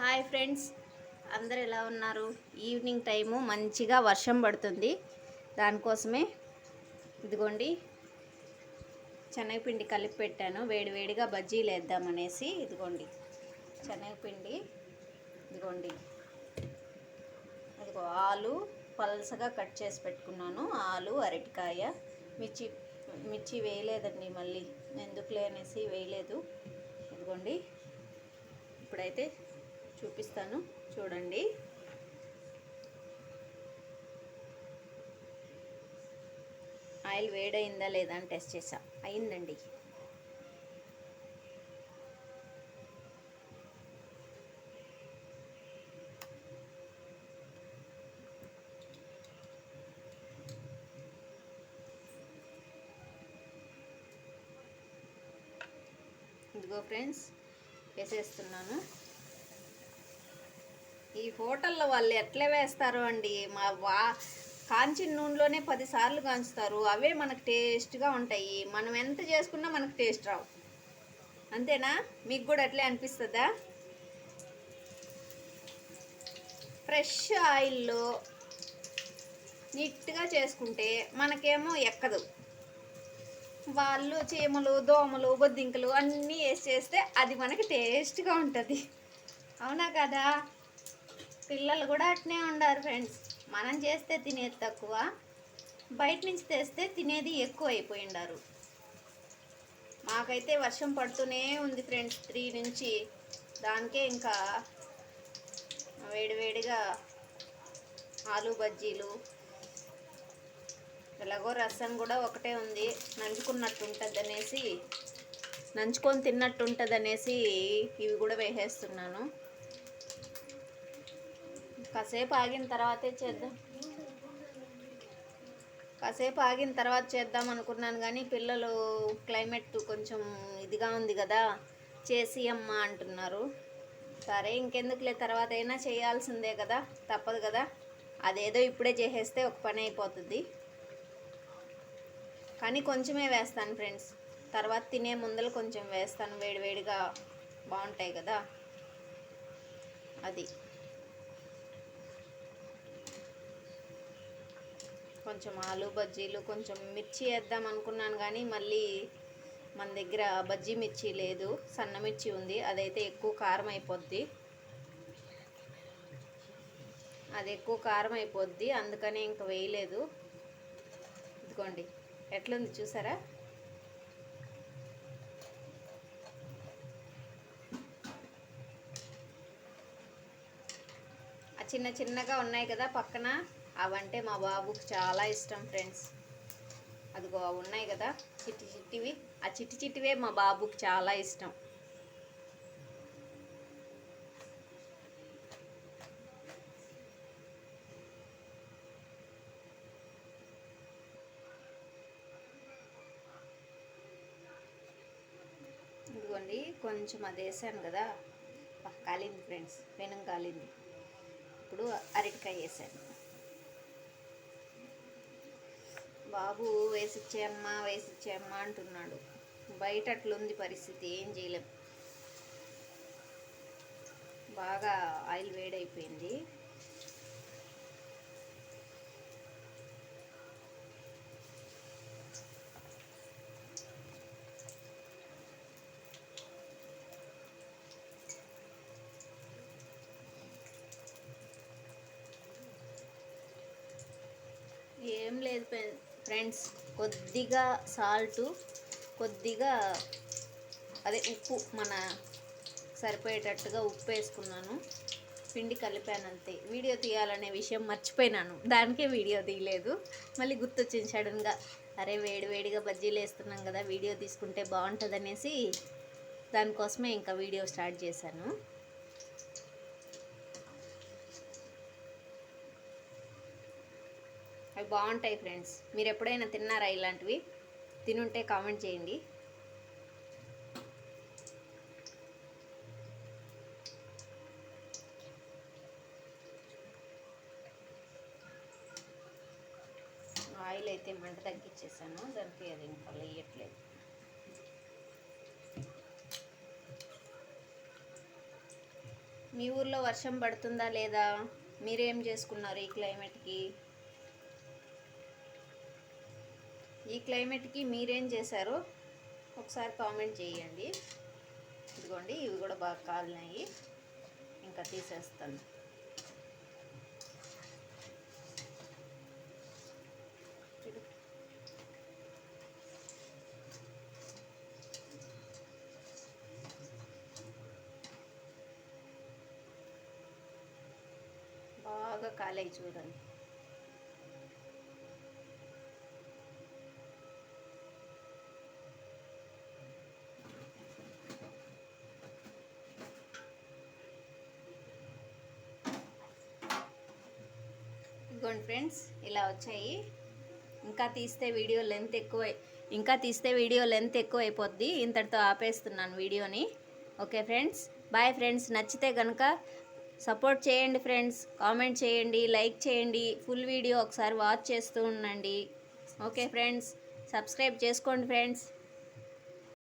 Hi friends. అందరు ఎలా ఉన్నారు? ఈవినింగ్ టైము మంచిగా వర్షం పడుతుంది. దానికోసమే ఇదిగోండి శనగపిండి కలిపి పెట్టాను. వేడివేడిగా బజ్జీలు వేద్దామనేసి ఇదిగోండి శనగపిండి ఇదిగోండి. అదిగో ఆలు పలసగా కట్ చేసి పెట్టుకున్నాను. ఆలు అరటికాయ మిర్చి మిర్చి వేయలేదండి మళ్ళీ. ఎందుకులే అనేసి వేయలేదు. ఇదిగోండి ఇప్పుడైతే చూపిస్తాను. చూడండి. ఆయిల్ వేడైందా లేదా అని టెస్ట్ చేసా అయిందండి. ఇదిగో ఫ్రెండ్స్ వేసేస్తున్నాను. ఈ హోటల్లో వాళ్ళు ఎట్లా వేస్తారు అండి? మా వా కాంచిన నూనెలోనే పదిసార్లు కాంచుతారు. అవే మనకు టేస్ట్గా ఉంటాయి. మనం ఎంత చేసుకున్నా మనకు టేస్ట్ రావు. అంతేనా? మీకు కూడా అట్లే అనిపిస్తుందా? ఫ్రెష్ ఆయిల్లో నీట్గా చేసుకుంటే మనకేమో ఎక్కదు. వాళ్ళు చీమలు దోమలు బొద్దింకలు అన్నీ వేసి చేస్తే అది మనకి టేస్ట్గా ఉంటుంది. అవునా కదా? పిల్లలు కూడా అట్నే ఉండారు ఫ్రెండ్స్ మనం చేస్తే తినేది తక్కువ బయట నుంచి తెస్తే తినేది ఎక్కువ అయిపోయి ఉండారు మాకైతే వర్షం పడుతూనే ఉంది ఫ్రెండ్స్ త్రీ నుంచి. దానికే ఇంకా వేడివేడిగా ఆలు బజ్జీలు ఎలాగో రసం కూడా ఒకటే ఉంది. నంచుకున్నట్టు ఉంటుంది అనేసి నంచుకొని తిన్నట్టు ఉంటుంది అనేసి ఇవి కూడా వేసేస్తున్నాను. కాసేపు ఆగిన తర్వాతే చేద్దాం. కాసేపు ఆగిన తర్వాత చేద్దాం అనుకున్నాను కానీ పిల్లలు క్లైమేట్ కొంచెం ఇదిగా ఉంది కదా చేసి అమ్మ అంటున్నారు. సరే ఇంకెందుకులే తర్వాత అయినా చేయాల్సిందే కదా తప్పదు కదా. అదేదో ఇప్పుడే చేసేస్తే ఒక పని అయిపోతుంది. కానీ కొంచెమే వేస్తాను ఫ్రెండ్స్. తర్వాత తినే ముందర కొంచెం వేస్తాను వేడివేడిగా బాగుంటాయి కదా. అది. కొంచెం ఆలు బజ్జీలు కొంచెం మిర్చి వేద్దాం అనుకున్నాను కానీ మళ్ళీ మన దగ్గర బజ్జీ మిర్చి లేదు సన్న మిర్చి ఉంది అదైతే ఎక్కువ కారం అయిపోద్ది. అది ఎక్కువ కారం అయిపోద్ది అందుకని ఇంక వేయలేదు. ఇదిగోండి ఎట్లుంది చూసారా? ఆ చిన్న చిన్నగా ఉన్నాయి కదా పక్కన. అవంటే మా బాబుకు చాలా ఇష్టం ఫ్రెండ్స్. అదిగో ఉన్నాయి కదా చిట్టి చిట్టివి. ఆ చిట్టి చిట్టివే మా బాబుకి చాలా ఇష్టం. ఇదిగోండి కొంచెం అది వేసాను కదా. కాలింది ఫ్రెండ్స్ పెనం కాలింది. ఇప్పుడు అరటికాయ వేసాను. బాబు వేసిచ్చేయమ్మా వేసిచ్చేయమ్మా అంటున్నాడు. బయట అట్లుంది పరిస్థితి ఏం చేయలేం. బాగా ఆయిల్ వేడైపోయింది. ఏం లేదు ఫ్రెండ్స్ కొద్దిగా సాల్టు కొద్దిగా అదే ఉప్పు మన సరిపోయేటట్టుగా ఉప్పు వేసుకున్నాను. పిండి కలిపాను అంతే వీడియో తీయాలనే విషయం మర్చిపోయినాను. దానికే వీడియో తీయలేదు. మళ్ళీ గుర్తొచ్చింది సడన్గా అరే వేడి వేడిగా బజ్జీలు వేస్తున్నాం కదా వీడియో తీసుకుంటే బాగుంటుంది అనేసి దానికోసమే ఇంకా వీడియో స్టార్ట్ చేశాను. అవి బాగుంటాయి ఫ్రెండ్స్. మీరు ఎప్పుడైనా తిన్నారా ఇలాంటివి? తినుంటే కామెంట్ చేయండి. ఆయిల్ అయితే మంట తగ్గించేసాను. దానికి అది ఇంకా వేయట్లేదు మీ ఊర్లో వర్షం పడుతుందా లేదా? మీరేం చేసుకున్నారు ఈ క్లైమేట్కి? ఈ క్లైమేట్కి మీరేం చేశారో ఒకసారి కామెంట్ చేయండి. ఇదిగోండి ఇవి కూడా బాగా కాలినాయి. ఇంకా తీసేస్తాను. బాగా కాలేయి చూడండి. ఇదిగోండి ఫ్రెండ్స్ ఇలా వచ్చాయి. ఇంకా తీస్తే వీడియో లెంత్ ఎక్కువ ఇంకా తీస్తే వీడియో లెంత్ ఎక్కువ అయిపోద్ది. ఇంతటితో ఆపేస్తున్నాను వీడియోని. Okay friends bye friends. నచ్చితే కనుక సపోర్ట్ చేయండి ఫ్రెండ్స్. కామెంట్ చేయండి లైక్ చేయండి. ఫుల్ వీడియో ఒకసారి వాచ్ చేస్తూ ఉండండి. ఓకే ఫ్రెండ్స్ సబ్స్క్రైబ్ చేసుకోండి ఫ్రెండ్స్.